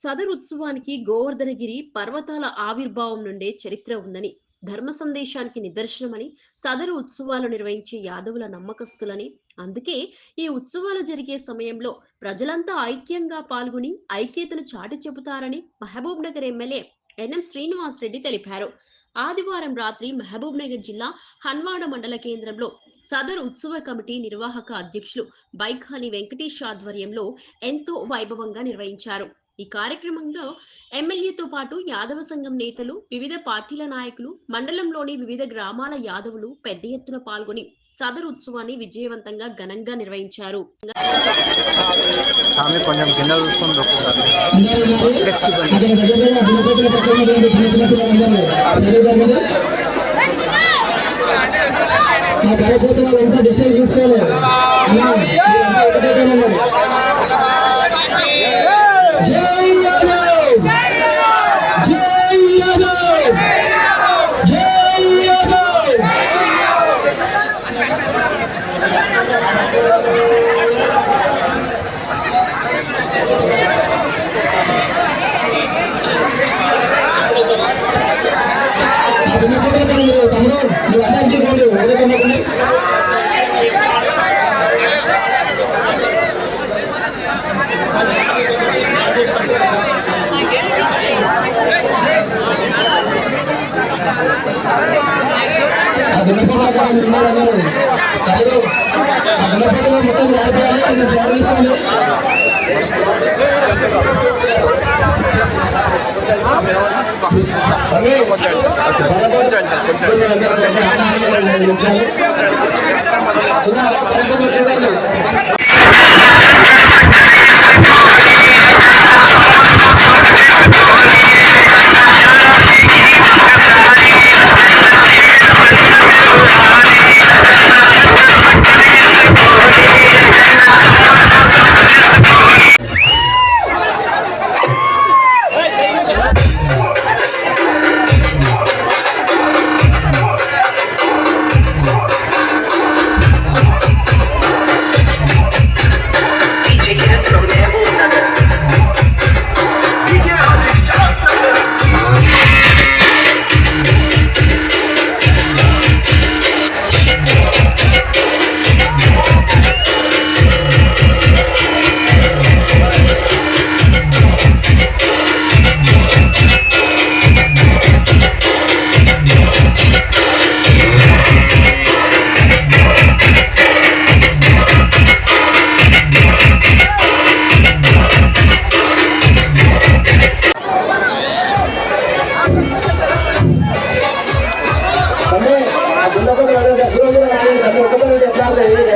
సదరు ఉత్సవానికి గోవర్ధనగిరి పర్వతాల ఆవిర్భావం నుండే చరిత్ర ఉందని ధర్మ సందేశానికి నిదర్శనమని సదరు ఉత్సవాలు నిర్వహించే యాదవుల నమ్మకస్తులని. అందుకే ఈ ఉత్సవాలు జరిగే సమయంలో ప్రజలంతా ఐక్యంగా పాల్గొని ఐక్యతను చాటి చెబుతారని మహబూబ్ నగర్ ఎమ్మెల్యే ఎన్ఎం శ్రీనివాస్ రెడ్డి తెలిపారు. ఆదివారం రాత్రి మహబూబ్ నగర్ జిల్లా హన్వాడ మండల కేంద్రంలో సదర్ ఉత్సవ కమిటీ నిర్వాహక అధ్యక్షులు బైఖాని వెంకటేష్ ఆధ్వర్యంలో ఎంతో వైభవంగా నిర్వహించారు. ఈ కార్యక్రమంలో ఎమ్మెల్యేతో పాటు యాదవ సంఘం నేతలు వివిధ పార్టీల నాయకులు మండలంలోని వివిధ గ్రామాల యాదవులు పెద్ద ఎత్తున పాల్గొని సదర్ ఉత్సవాన్ని విజయవంతంగా ఘనంగా నిర్వహించారు. ఆ డిస్టెన్స్ నువ్వు అడ్డం తీసుకోండి ఒకటే కొనుక్కోండి ఆ దున్నపోత ఆ దున్నపోతలో మొత్తం రాయిపోయాలి నేను కొంచెం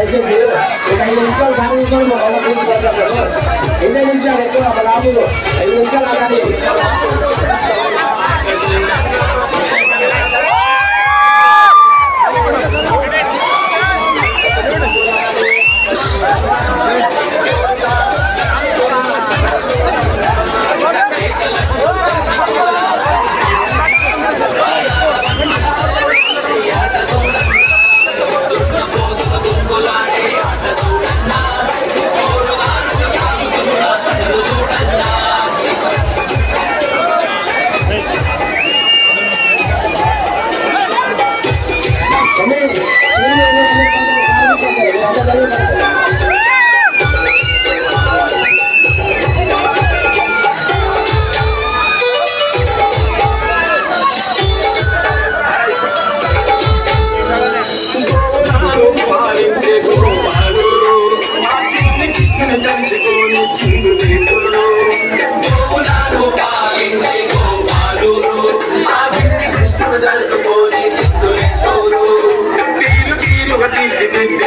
దయచేసి ఐదు నిమిషాలు పది నిమిషాలు మా నిమిషాలు ఎక్కువ మా రాములు ఐదు నిమిషాలు ఆడాలి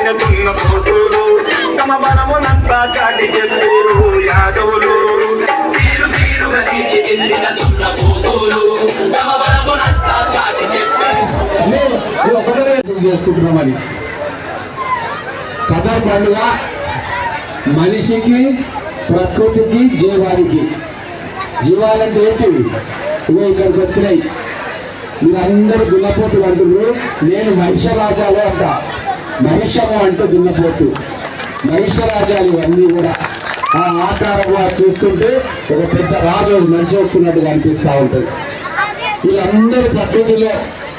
తీర్చిదిద్దిన పోతులు తమ బలమునంతా చాటి చెప్పారు యాదవులు. తీరు తీరుగా తీర్చిదిద్దిన దున్న పోతులు తమ బలమునంతా చాటి చెప్పారు అన్నీ సదా పండుగ మనిషికి ప్రకృతికి జీవానికి. జీవాలంటే ఏంటి ఇవో ఇక్కడికి వచ్చినాయి. మీరందరూ గుణపోతులు అంటున్నారు. నేను మహిష మహిషరాజాలు అంటా. మహిషము అంటే దున్నపోతు మహిషరాజాలు ఇవన్నీ కూడా ఆ ఆకారంగా చూస్తుంటే ఒక పెద్ద రాజు మంచి వస్తున్నట్టుగా అనిపిస్తా ఉంటుంది. వీళ్ళందరి పద్ధతిలో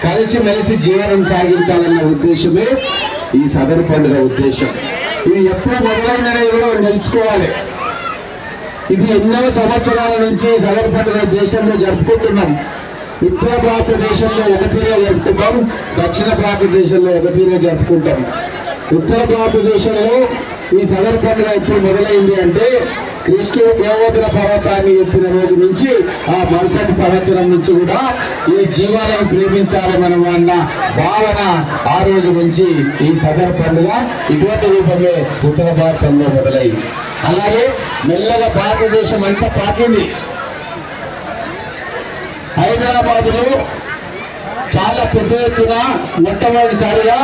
కలిసి మెలిసి జీవనం సాగించాలన్న ఉద్దేశమే ఈ సదరు పండుగ ఉద్దేశం. ఇది ఎప్పుడు మొదలైనది కూడా తెలుసుకోవాలి. ఇది ఎన్నో సంవత్సరాల నుంచి సదరు పండుగ దేశంలో జరుపుకుంటున్నాం. ఉత్తర భారతదేశంలో ఒక తీరే జరుపుకుంటాం దక్షిణ భారతదేశంలో ఒక తీరే జరుపుకుంటాం. ఉత్తర భారతదేశంలో ఈ సదరు పండుగ ఎప్పుడు మొదలైంది అంటే క్రీస్తు దేవోదర పర్వతాన్ని ఎత్తిన రోజు నుంచి ఆ మరుసటి సంవత్సరం నుంచి కూడా ఈ జీవాలను ప్రేమించాలి మనం అన్న భావన ఆ రోజు నుంచి ఈ సదర్ పండుగ ఇటువంటి రూపంలో ఉత్తర భారతంలో మొదలైంది. అలాగే మెల్లగా భారతదేశం అంతా పాకింది. హైదరాబాద్లో చాలా పెద్ద ఎత్తున మొట్టమొదటిసారిగా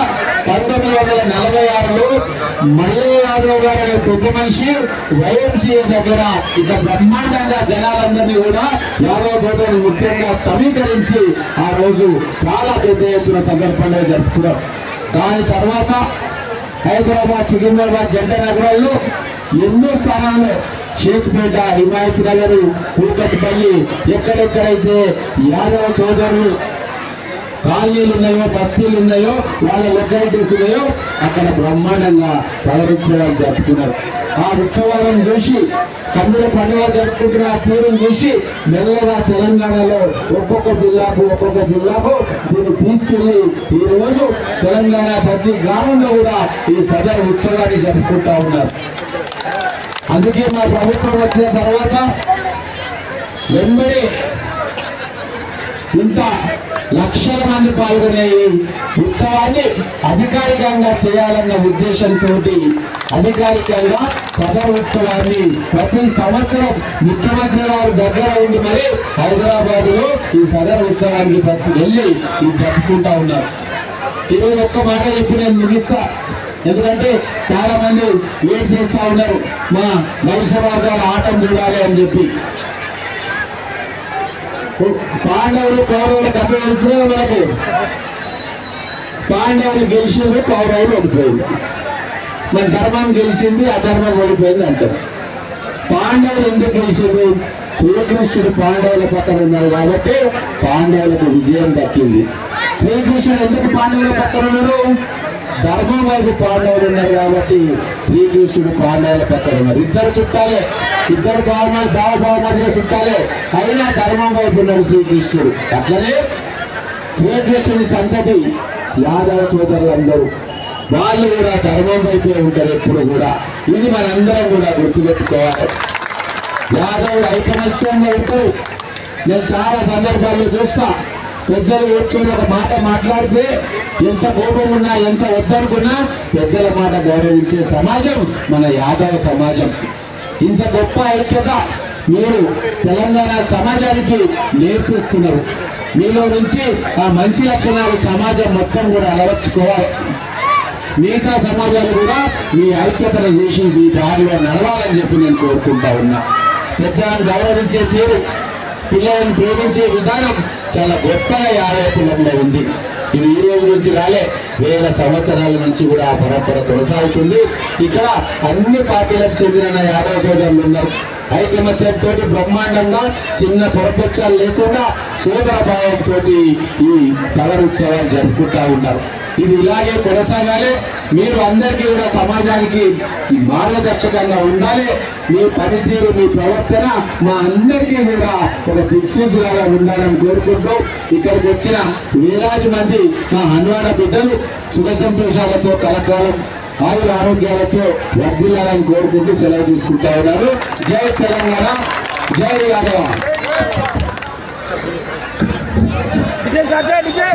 పంతొమ్మిది వందల నలభై ఆరులో మల్లయ్య యాదవ్ గారు అనే పెద్ద మనిషి వైఎంసీఏ దగ్గర ఇక బ్రహ్మాండంగా జనాలందరినీ కూడా యాదవ్ సోదరులు ముఖ్యంగా సమీకరించి ఆ రోజు చాలా పెద్ద ఎత్తున సందర్భ పండుగ జరుపుకున్నాం దాని తర్వాత హైదరాబాద్ సికింద్రాబాద్ జంట నగరాల్లో ఎన్నో స్థానాల్లో షేక్పేట హిమాయత్ నగర్ కూకట్పల్లి ఎక్కడెక్కడైతే యాదవ సోదరులు కాలనీలు ఉన్నాయో బస్తీలు ఉన్నాయో వాళ్ళ లొకాలిటీస్ ఉన్నాయో అక్కడ బ్రహ్మాండంగా సవరుత్సవాలు జరుపుకున్నారు. ఆ ఉత్సవాలను చూసి కందుల పండుగ జరుపుకుంటున్న ఆ తీరును చూసి మెల్లగా తెలంగాణలో ఒక్కొక్క జిల్లాకు ఒక్కొక్క జిల్లాకు దీన్ని తీసుకెళ్ళి రోజు తెలంగాణ ప్రతి గ్రామంలో కూడా ఈ సదర్ ఉత్సవాన్ని జరుపుకుంటా ఉన్నారు. అందుకే మా ప్రభుత్వం వచ్చిన తర్వాత వెంబడి ఇంత లక్షల మంది పాల్గొనే ఉత్సవాన్ని అధికారికంగా చేయాలన్న ఉద్దేశంతో అధికారికంగా సదర్ ఉత్సవాన్ని ప్రతి సంవత్సరం ముఖ్యమంత్రి గారు దగ్గర ఉండి మరి హైదరాబాద్లో ఈ సదర్ ఉత్సవానికి వెళ్ళి ఇది జరుపుకుంటా ఉన్నారు. ఈరోజు ఒక్క మాట చెప్పి నేను ముగిస్తా. ఎందుకంటే చాలా మంది ఏం చేస్తా ఉన్నారు? మా వైశ్యవర్గాల ఆటం చూడాలి అని చెప్పి. పాండవులు కౌరవులు కథ మనకు. పాండవులు గెలిచింది కౌరవులు ఓడిపోయింది మన ధర్మం గెలిచింది అధర్మం ఓడిపోయింది అంటారు. పాండవులు ఎందుకు గెలిచింది శ్రీకృష్ణుడు పాండవుల పక్కన ఉన్నారు కాబట్టి పాండవులకు విజయం దక్కింది. శ్రీకృష్ణుడు ఎందుకు పాండవుల పక్కన ఉన్నారు? ధర్మం వైపు పాండవులు ఉన్నారు కాబట్టి శ్రీకృష్ణుడు పాండవుల పక్కన ఉన్నారు. ఇద్దరు చుట్టాలే. ఇద్దరు బాగున్నారు బావ బాగున్నారు చుట్టాలే. అయినా ధర్మం వైపు ఉన్నారు శ్రీకృష్ణుడు. అట్లనే శ్రీకృష్ణుని సంతతి యాదవ సోదరులందరూ వాళ్ళు కూడా ధర్మం వైపే ఉంటారు ఎప్పుడు కూడా. ఇది మనందరం కూడా గుర్తుపెట్టుకోవాలి. యాదవులు ఐకమత్యంగా ఉంటారు. నేను చాలా సందర్భాల్లో చూస్తా. పెద్దలు వచ్చి ఒక మాట మాట్లాడితే ఎంత కోపం ఉన్నా ఎంత వద్దనుకున్నా పెద్దల మాట గౌరవించే సమాజం మన యాదవ సమాజం. ఇంత గొప్ప ఐక్యత మీరు తెలంగాణ సమాజానికి నేర్పిస్తున్నారు. మీలో నుంచి ఆ మంచి లక్షణాలు సమాజం మొత్తం కూడా అలవర్చుకోవాలి. మిగతా సమాజాలు కూడా మీ ఐక్యతను చూసి మీ దారిలో నడవాలని చెప్పి నేను కోరుకుంటా ఉన్నా. పెద్దలను గౌరవించే తీరు పిల్లలను ప్రేమించే విధానం చాలా గొప్పగా యాదవ కులంలో ఉంది. ఇది ఈ రోజు నుంచి రాలే వేల సంవత్సరాల నుంచి కూడా ఆ పరంపర కొనసాగుతుంది. ఇక్కడ అన్ని పార్టీలకు చెందిన యాదవ సోదరులు ఉన్నారు. ఐకమత్యంతో బ్రహ్మాండంగా చిన్న పొరపక్షాలు లేకుండా సోదర భావంతో ఈ సదరుత్సవాలు జరుపుకుంటా ఉన్నారు. ఇది ఇలాగే కొనసాగాలి. మీరు అందరికీ కూడా సమాజానికి ఈ మార్గదర్శకంగా ఉండాలి. మీ పనితీరు మీ ప్రవర్తన మా అందరికీ కూడా ఒక దిక్సూచిలాగా ఉండాలని కోరుకుంటూ ఇక్కడికి వచ్చిన వేలాది మంది మా హన్వాడ బిడ్డలు సుఖ సంతోషాలతో కలకాలం ఆయుర ఆరోగ్యాలతో వర్ధిల్లాలని కోరుకుంటూ సెలవు తీసుకుంటా ఉన్నారు. జై తెలంగాణ జై యాదవ. విజయ్ Saja, విజయ్